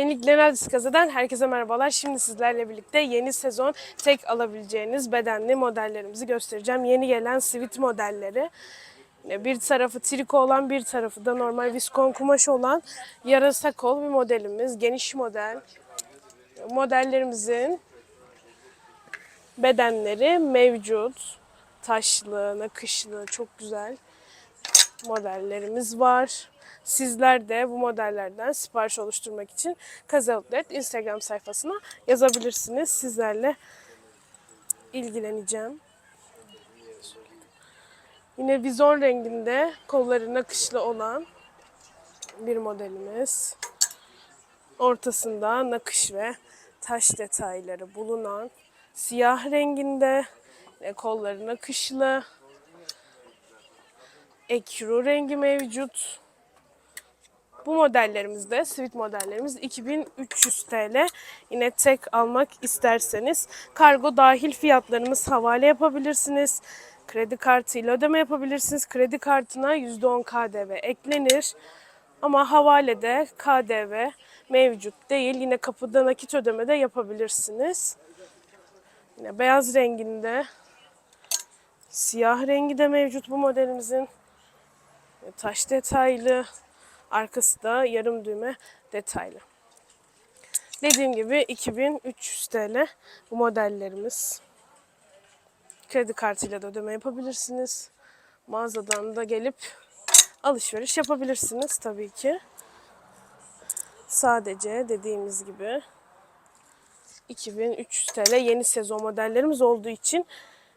Yenilik Lenel Diskaza'dan herkese merhabalar. Şimdi sizlerle birlikte yeni sezon tek alabileceğiniz bedenli modellerimizi göstereceğim. Yeni gelen sivit modelleri. Bir tarafı triko olan, bir tarafı da normal viskon kumaş olan yarasa kol bir modelimiz. Geniş model. Modellerimizin bedenleri mevcut. Taşlı, nakışlı, çok güzel modellerimiz var. Sizler de bu modellerden sipariş oluşturmak için Kaze Outlet Instagram sayfasına yazabilirsiniz. Sizlerle ilgileneceğim. Yine vizon renginde kolları nakışlı olan bir modelimiz. Ortasında nakış ve taş detayları bulunan siyah renginde kolları nakışlı ekru rengi mevcut. Bu modellerimizde, Sweet modellerimiz 2300 TL. Yine tek almak isterseniz kargo dahil fiyatlarımız havale yapabilirsiniz. Kredi kartıyla ödeme yapabilirsiniz. Kredi kartına %10 KDV eklenir. Ama havalede KDV mevcut değil. Yine kapıda nakit ödeme de yapabilirsiniz. Yine beyaz renginde, siyah rengi de mevcut bu modelimizin. Taş detaylı, arkası da yarım düğme detaylı. Dediğim gibi 2300 TL bu modellerimiz. Kredi kartıyla da ödeme yapabilirsiniz. Mağazadan da gelip alışveriş yapabilirsiniz tabii ki. Sadece dediğimiz gibi 2300 TL yeni sezon modellerimiz olduğu için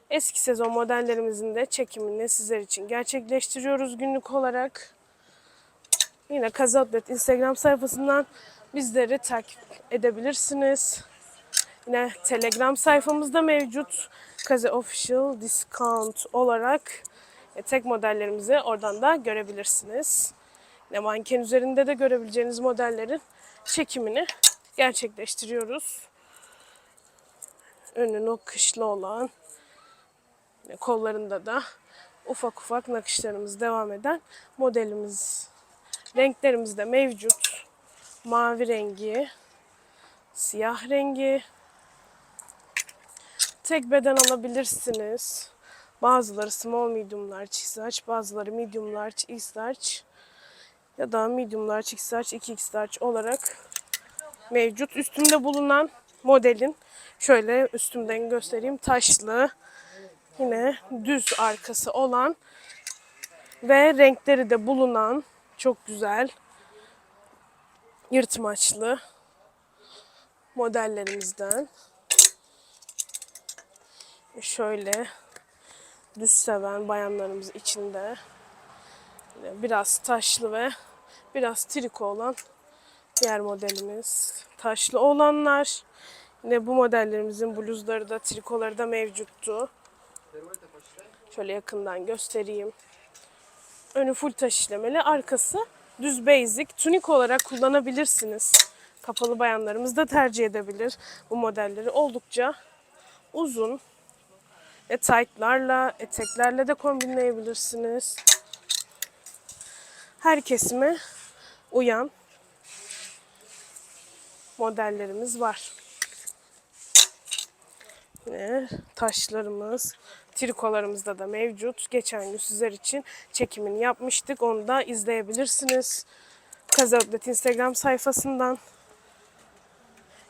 eski sezon modellerimizin de çekimini sizler için gerçekleştiriyoruz günlük olarak. Yine Kaze Outlet Instagram sayfasından bizleri takip edebilirsiniz. Yine Telegram sayfamızda mevcut. Kaze Official Discount olarak e, tek modellerimizi oradan da görebilirsiniz. Yine manken üzerinde de görebileceğiniz modellerin çekimini gerçekleştiriyoruz. Önü nakışlı olan kollarında da ufak ufak nakışlarımız devam eden modelimiz. Renklerimiz de mevcut. Mavi rengi, siyah rengi. Tek beden alabilirsiniz. Bazıları small medium large x large, bazıları medium large x large ya da medium large x large 2x large olarak mevcut. Üstünde bulunan modelin şöyle üstümden göstereyim taşlı yine düz arkası olan ve renkleri de bulunan çok güzel yırtmaçlı modellerimizden. Şöyle düz seven bayanlarımız içinde biraz taşlı ve biraz triko olan diğer modelimiz. Taşlı olanlar yine bu modellerimizin bluzları da trikoları da mevcuttu. Şöyle yakından göstereyim. Önü full taş işlemeli, arkası düz basic. Tunik olarak kullanabilirsiniz. Kapalı bayanlarımız da tercih edebilir bu modelleri. Oldukça uzun ve tight'larla, eteklerle de kombinleyebilirsiniz. Her kesime uyan modellerimiz var. Yine taşlarımız, trikolarımızda da mevcut. Geçen gün sizler için çekimini yapmıştık. Onu da izleyebilirsiniz. Kaze Outlet Instagram sayfasından.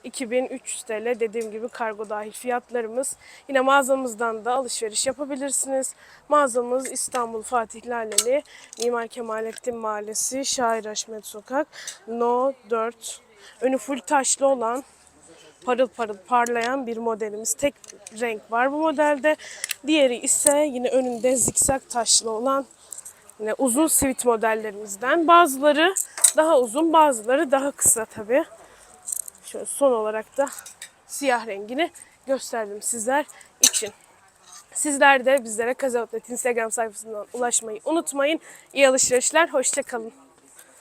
2300 TL dediğim gibi kargo dahil fiyatlarımız. Yine mağazamızdan da alışveriş yapabilirsiniz. Mağazamız İstanbul Fatih Laleli, Mimar Kemalettin Mahallesi, Şair Haşmet Sokak, No 4. Önü full taşlı olan parıl parıl parlayan bir modelimiz. Tek renk var bu modelde. Diğeri ise yine önünde zikzak taşlı olan yine uzun sivit modellerimizden. Bazıları daha uzun, bazıları daha kısa tabii. Şöyle son olarak da siyah rengini gösterdim sizler için. Sizler de bizlere Kaze Outlet Instagram sayfasından ulaşmayı unutmayın. İyi alışverişler, hoşçakalın.